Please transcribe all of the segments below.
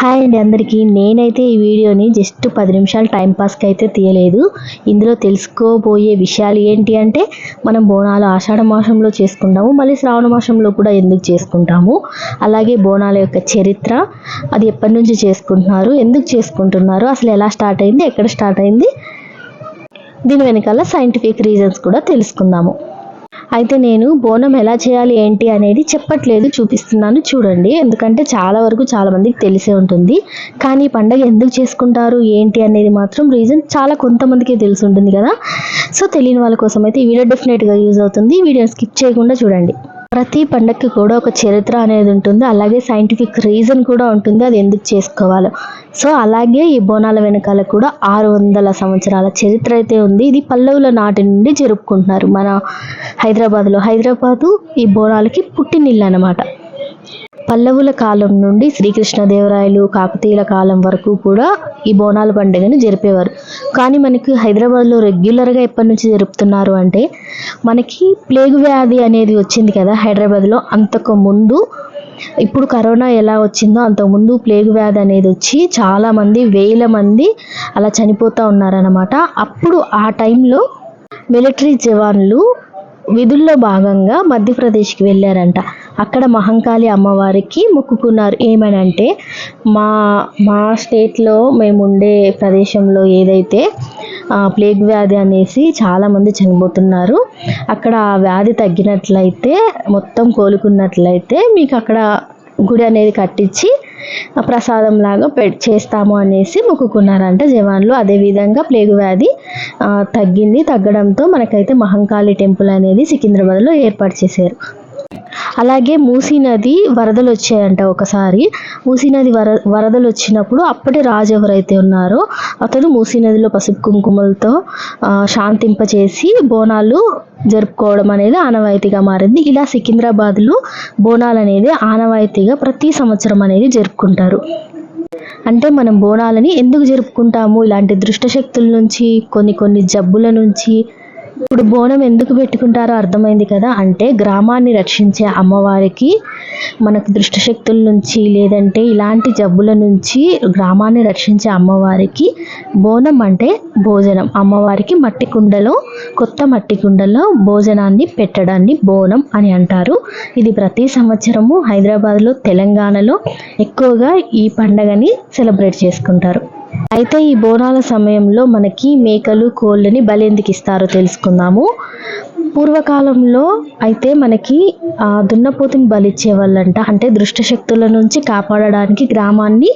Hi అండి అందరికీ. నేనైతే ఈ వీడియోని జస్ట్ పది నిమిషాలు టైంపాస్కి అయితే తీయలేదు. ఇందులో తెలుసుకోబోయే విషయాలు ఏంటి అంటే మనం బోనాలు ఆషాఢ మాసంలో చేసుకుంటాము మళ్ళీ శ్రావణ మాసంలో కూడా ఎందుకు చేసుకుంటాము? అలాగే బోనాల యొక్క చరిత్ర అది ఎప్పటి నుంచి చేసుకుంటున్నారు ఎందుకు చేసుకుంటున్నారు అసలు ఎలా స్టార్ట్ అయింది ఎక్కడ స్టార్ట్ అయింది? దీని వెనకాల సైంటిఫిక్ రీజన్స్ కూడా తెలుసుకుందాము. అయితే నేను బోనం ఎలా చేయాలి ఏంటి అనేది చెప్పట్లేదు చూపిస్తున్నాను చూడండి. ఎందుకంటే చాలా వరకు చాలామందికి తెలిసే ఉంటుంది. కానీ పండగ ఎందుకు చేసుకుంటారు ఏంటి అనేది మాత్రం రీజన్ చాలా కొంతమందికి తెలిసి ఉంటుంది కదా. సో తెలియని వాళ్ళ కోసం అయితే ఈ వీడియో డెఫినెట్గా యూజ్ అవుతుంది. వీడియో స్కిప్ చేయకుండా చూడండి. ప్రతి పండగకి కూడా ఒక చరిత్ర అనేది ఉంటుంది. అలాగే సైంటిఫిక్ రీజన్ కూడా ఉంటుంది. అది ఎందుకు చేసుకోవాలో. సో అలాగే ఈ బోనాల వెనకాల కూడా ఆరు వందల సంవత్సరాల చరిత్ర అయితే ఉంది. ఇది పల్లవుల నాటి నుండి జరుపుకుంటున్నారు మన హైదరాబాద్లో. హైదరాబాదు ఈ బోనాలకి పుట్టినిల్లు అనమాట పల్లవుల కాలం నుండి శ్రీకృష్ణదేవరాయలు కాకతీయుల కాలం వరకు కూడా ఈ బోనాల పండుగను జరిపేవారు. కానీ మనకి హైదరాబాద్లో రెగ్యులర్గా ఎప్పటి నుంచి జరుపుతున్నారు అంటే మనకి ప్లేగు వ్యాధి అనేది వచ్చింది కదా హైదరాబాద్లో. అంతకు ముందు ఇప్పుడు కరోనా ఎలా వచ్చిందో అంతకుముందు ప్లేగు వ్యాధి అనేది వచ్చి చాలామంది వేల మంది అలా చనిపోతూ ఉన్నారనమాట అప్పుడు ఆ టైంలో మిలిటరీ జవాన్లు విధుల్లో భాగంగా మధ్యప్రదేశ్కి వెళ్ళారంట. అక్కడ మహంకాళి అమ్మవారికి మొక్కుకున్నారు. ఏమనంటే మా మా స్టేట్లో మేము ఉండే ప్రదేశంలో ఏదైతే ప్లేగ్ వ్యాధి అనేసి చాలామంది చనిపోతున్నారు. అక్కడ ఆ వ్యాధి తగ్గినట్లయితే మొత్తం కోలుకున్నట్లయితే మీకు అక్కడ గుడి అనేది కట్టించి ప్రసాదం లాగా పె చేస్తాము అనేసి మొక్కుకున్నారంట జవాన్లు. అదేవిధంగా ప్లేగు వ్యాధి తగ్గింది తగ్గడంతో మనకైతే మహంకాళి టెంపుల్ అనేది సికింద్రాబాద్లో ఏర్పాటు చేశారు. అలాగే మూసీ నది వరదలు వచ్చాయంట ఒకసారి. మూసీ నది వర వరదలు వచ్చినప్పుడు అప్పటి రాజు ఎవరైతే ఉన్నారో అతను మూసీ నదిలో పసుపు కుంకుమలతో శాంతింపచేసి బోనాలు జరుపుకోవడం అనేది ఆనవాయితీగా మారింది. ఇలా సికింద్రాబాద్లో బోనాలు అనేది ఆనవాయితీగా ప్రతి సంవత్సరం అనేది జరుపుకుంటారు. అంటే మనం బోనాలని ఎందుకు జరుపుకుంటాము? ఇలాంటి దుష్టశక్తుల నుంచి కొన్ని కొన్ని జబ్బుల నుంచి ఇప్పుడు బోనం ఎందుకు పెట్టుకుంటారో అర్థమైంది కదా? అంటే గ్రామాన్ని రక్షించే అమ్మవారికి మనకు దృష్టశక్తుల నుంచి లేదంటే ఇలాంటి జబ్బుల నుంచి గ్రామాన్ని రక్షించే అమ్మవారికి బోనం అంటే భోజనం. అమ్మవారికి మట్టి కుండలో కొత్త మట్టి కుండలో భోజనాన్ని పెట్టడాన్ని బోనం అని అంటారు. ఇది ప్రతి సంవత్సరము హైదరాబాద్లో తెలంగాణలో ఎక్కువగా ఈ పండగని సెలబ్రేట్ చేసుకుంటారు. అయితే ఈ బోనాల సమయంలో మనకి మేకలు కోళ్ళని బలి ఎందుకు ఇస్తారో తెలుసుకుందాము. పూర్వకాలంలో అయితే మనకి దున్నపోతుని బలిచ్చే వాళ్ళంట అంటే దృష్టశక్తుల నుంచి కాపాడడానికి గ్రామాన్ని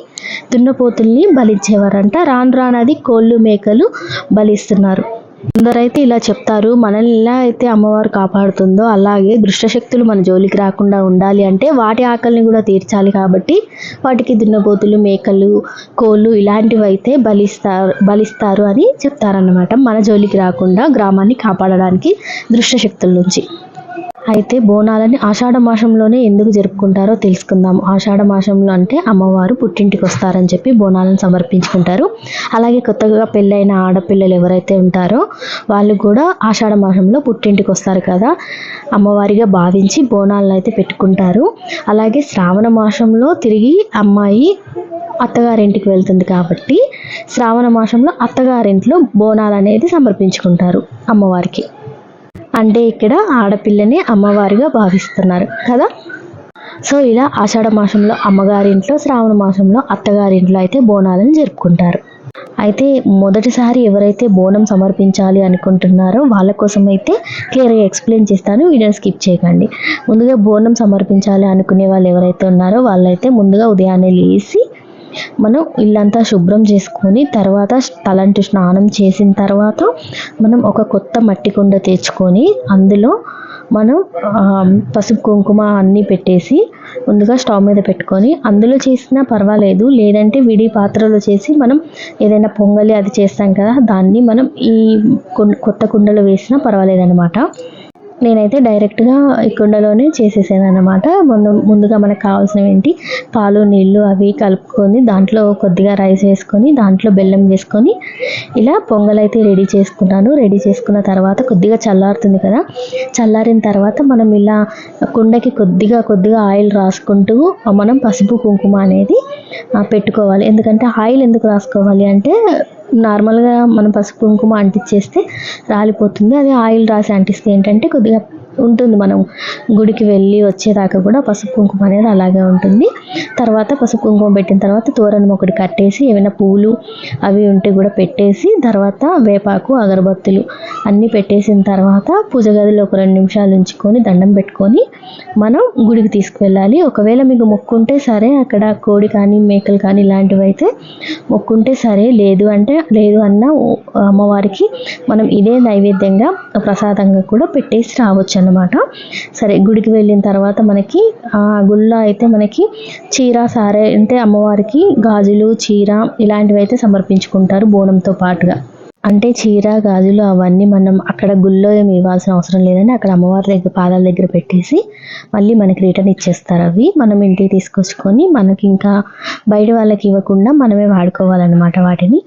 దున్నపోతుల్ని బలిచ్చేవారంట రాను రాను కోళ్ళు మేకలు బలిస్తున్నారు కొందరైతే ఇలా చెప్తారు మనల్ని ఎలా అయితే అమ్మవారు కాపాడుతుందో అలాగే దుష్టశక్తులు మన జోలికి రాకుండా ఉండాలి అంటే వాటి ఆకలిని కూడా తీర్చాలి కాబట్టి వాటికి దున్నపోతులు మేకలు కోళ్ళు ఇలాంటివి అయితే బలిస్తారు బలిస్తారు అని చెప్తారన్నమాట. మన జోలికి రాకుండా గ్రామాన్ని కాపాడడానికి దుష్టశక్తుల నుంచి. అయితే బోనాలని ఆషాఢ మాసంలోనే ఎందుకు జరుపుకుంటారో తెలుసుకుందాం. ఆషాఢ మాసంలో అంటే అమ్మవారు పుట్టింటికి వస్తారని చెప్పి బోనాలను సమర్పించుకుంటారు. అలాగే కొత్తగా పెళ్ళైన ఆడపిల్లలు ఎవరైతే ఉంటారో వాళ్ళు కూడా ఆషాఢ మాసంలో పుట్టింటికి వస్తారు కదా. అమ్మవారిగా భావించి బోనాలను అయితే పెట్టుకుంటారు. అలాగే శ్రావణ మాసంలో తిరిగి అమ్మాయి అత్తగారింటికి వెళ్తుంది కాబట్టి శ్రావణ మాసంలో అత్తగారింట్లో బోనాలు అనేది సమర్పించుకుంటారు అమ్మవారికి. అంటే ఇక్కడ ఆడపిల్లని అమ్మవారిగా భావిస్తున్నారు కదా? సో ఇలా ఆషాఢ మాసంలో అమ్మగారింట్లో శ్రావణ మాసంలో అత్తగారింట్లో అయితే బోనాలను జరుపుకుంటారు. అయితే మొదటిసారి ఎవరైతే బోనం సమర్పించాలి అనుకుంటున్నారో వాళ్ళ కోసం అయితే క్లియర్గా ఎక్స్ప్లెయిన్ చేస్తాను వీడియో స్కిప్ చేయకండి. ముందుగా బోనం సమర్పించాలి అనుకునే వాళ్ళు ఎవరైతే ఉన్నారో వాళ్ళైతే ముందుగా ఉదయాన్నే లేచి మనం ఇల్లంతా శుభ్రం చేసుకొని తర్వాత తలంటు స్నానం చేసిన తర్వాత మనం ఒక కొత్త మట్టి కుండ తెచ్చుకొని అందులో మనం పసుపు కుంకుమ అన్నీ పెట్టేసి ముందుగా స్టవ్ మీద పెట్టుకొని అందులో చేసినా పర్వాలేదు. లేదంటే విడి పాత్రలో చేసి మనం ఏదైనా పొంగలి అది చేస్తాం కదా దాన్ని మనం ఈ కొత్త కుండలో వేసినా పర్వాలేదు అనమాట నేనైతే డైరెక్ట్గా ఈ కుండలోనే చేసేసాను అనమాట ముందు ముందుగా మనకు కావాల్సినవి ఏంటి? పాలు నీళ్ళు అవి కలుపుకొని దాంట్లో కొద్దిగా రైస్ వేసుకొని దాంట్లో బెల్లం వేసుకొని ఇలా పొంగల్ అయితే రెడీ చేసుకున్నాను. రెడీ చేసుకున్న తర్వాత కొద్దిగా చల్లారుతుంది కదా. చల్లారిన తర్వాత మనం ఇలా కుండకి కొద్దిగా కొద్దిగా ఆయిల్ రాసుకుంటూ మనం పసుపు కుంకుమ అనేది పెట్టుకోవాలి. ఎందుకంటే ఆయిల్ ఎందుకు రాసుకోవాలి అంటే నార్మల్గా మనం పసుపు కుంకుమ అంటించేస్తే రాలిపోతుంది. అదే ఆయిల్ రాసి అంటిస్తే ఏంటంటే కొద్దిగా ఉంటుంది. మనం గుడికి వెళ్ళి వచ్చేదాకా కూడా పసుపు కుంకుమ అనేది అలాగే ఉంటుంది. తర్వాత పసుపు కుంకుమ పెట్టిన తర్వాత తోరణం ఒకటి కట్టేసి ఏమైనా పూలు అవి ఉంటే కూడా పెట్టేసి తర్వాత వేపాకు అగరబత్తులు అన్నీ పెట్టేసిన తర్వాత పూజ గదిలో ఒక రెండు నిమిషాలు ఉంచుకొని దండం పెట్టుకొని మనం గుడికి తీసుకువెళ్ళాలి. ఒకవేళ మీకు మొక్కుంటే సరే అక్కడ కోడి కానీ మేకలు కానీ ఇలాంటివి అయితే మొక్కుంటే సరే లేదు అంటే లేదు అన్న అమ్మవారికి మనం ఇదే నైవేద్యంగా ప్రసాదంగా కూడా పెట్టేసి రావచ్చు అన్నమాట. సరే గుడికి వెళ్ళిన తర్వాత మనకి ఆ గుళ్ళో అయితే మనకి చీర సారే అంటే అమ్మవారికి గాజులు చీర ఇలాంటివి అయితే సమర్పించుకుంటారు బోనంతో పాటుగా. అంటే చీర గాజులు అవన్నీ మనం అక్కడ గుళ్ళో ఏమి ఇవ్వాల్సిన అవసరం లేదని అక్కడ అమ్మవారి దగ్గర పాదాల దగ్గర పెట్టేసి మళ్ళీ మనకి రిటర్న్ ఇచ్చేస్తారు అవి. మనం ఇంటికి తీసుకొచ్చుకొని మనకి ఇంకా బయట వాళ్ళకి ఇవ్వకుండా మనమే వాడుకోవాలన్నమాట వాటిని.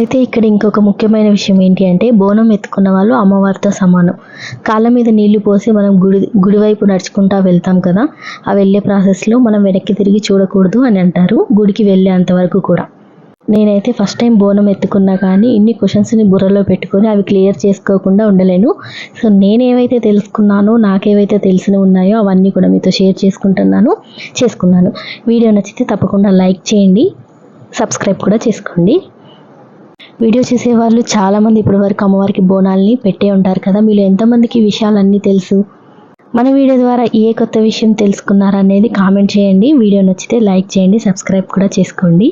అయితే ఇక్కడ ఇంకొక ముఖ్యమైన విషయం ఏంటి అంటే బోనం ఎత్తుకున్న వాళ్ళు అమ్మవారితో సమానం. కాళ్ళ మీద నీళ్ళు పోసి మనం గుడి గుడివైపు నడుచుకుంటా వెళ్తాం కదా ఆ వెళ్ళే ప్రాసెస్లో మనం వెనక్కి తిరిగి చూడకూడదు అని అంటారు. గుడికి వెళ్ళేంత వరకు కూడా. నేనైతే ఫస్ట్ టైం బోనం ఎత్తుకున్నా కానీ ఇన్ని క్వశ్చన్స్ని బుర్రలో పెట్టుకొని అవి క్లియర్ చేసుకోకుండా ఉండలేను. సో నేనేవైతే తెలుసుకున్నానో నాకేవైతే తెలిసిన ఉన్నాయో అవన్నీ కూడా మీతో షేర్ చేసుకుంటున్నాను చేసుకున్నాను. వీడియో నచ్చితే తప్పకుండా లైక్ చేయండి సబ్స్క్రైబ్ కూడా చేసుకోండి. వీడియో చేసేవాళ్ళు చాలామంది ఇప్పటి వరకు అమ్మవారికి బోనాల్ని పెట్టే ఉంటారు కదా. మీలో ఎంతమందికి విషయాలన్నీ తెలుసు? మన వీడియో ద్వారా ఏ కొత్త విషయం తెలుసుకున్నారనేది కామెంట్ చేయండి. వీడియో నచ్చితే లైక్ చేయండి సబ్స్క్రైబ్ కూడా చేసుకోండి.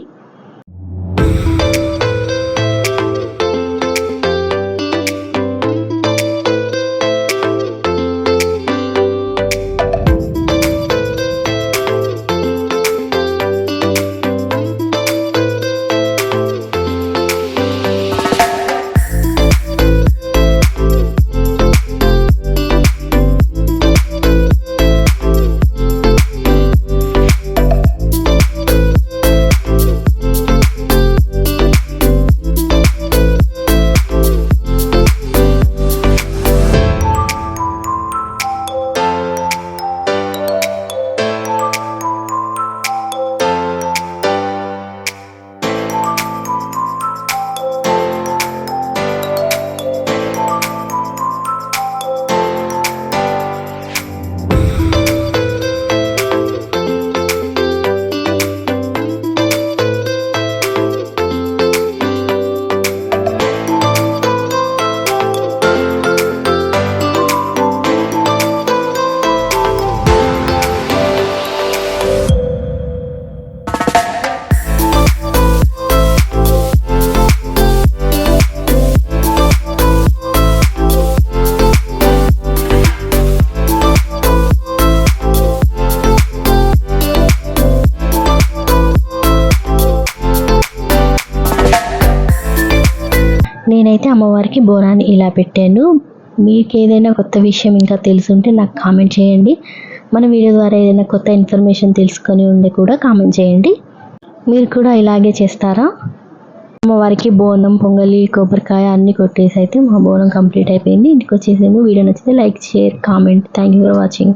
బోనాన్ని ఇలా పెట్టాను. మీకు ఏదైనా కొత్త విషయం ఇంకా తెలుసుంటే నాకు కామెంట్ చేయండి. మన వీడియో ద్వారా ఏదైనా కొత్త ఇన్ఫర్మేషన్ తెలుసుకొని ఉండే కూడా కామెంట్ చేయండి. మీరు కూడా ఇలాగే చేస్తారా? అమ్మవారికి బోనం పొంగలి కొబ్బరికాయ అన్నీ కొట్టేసి అయితే మా బోనం కంప్లీట్ అయిపోయింది. ఇంటికి వచ్చేసేమో వీడియో నచ్చితే like share comment. Thank you for watching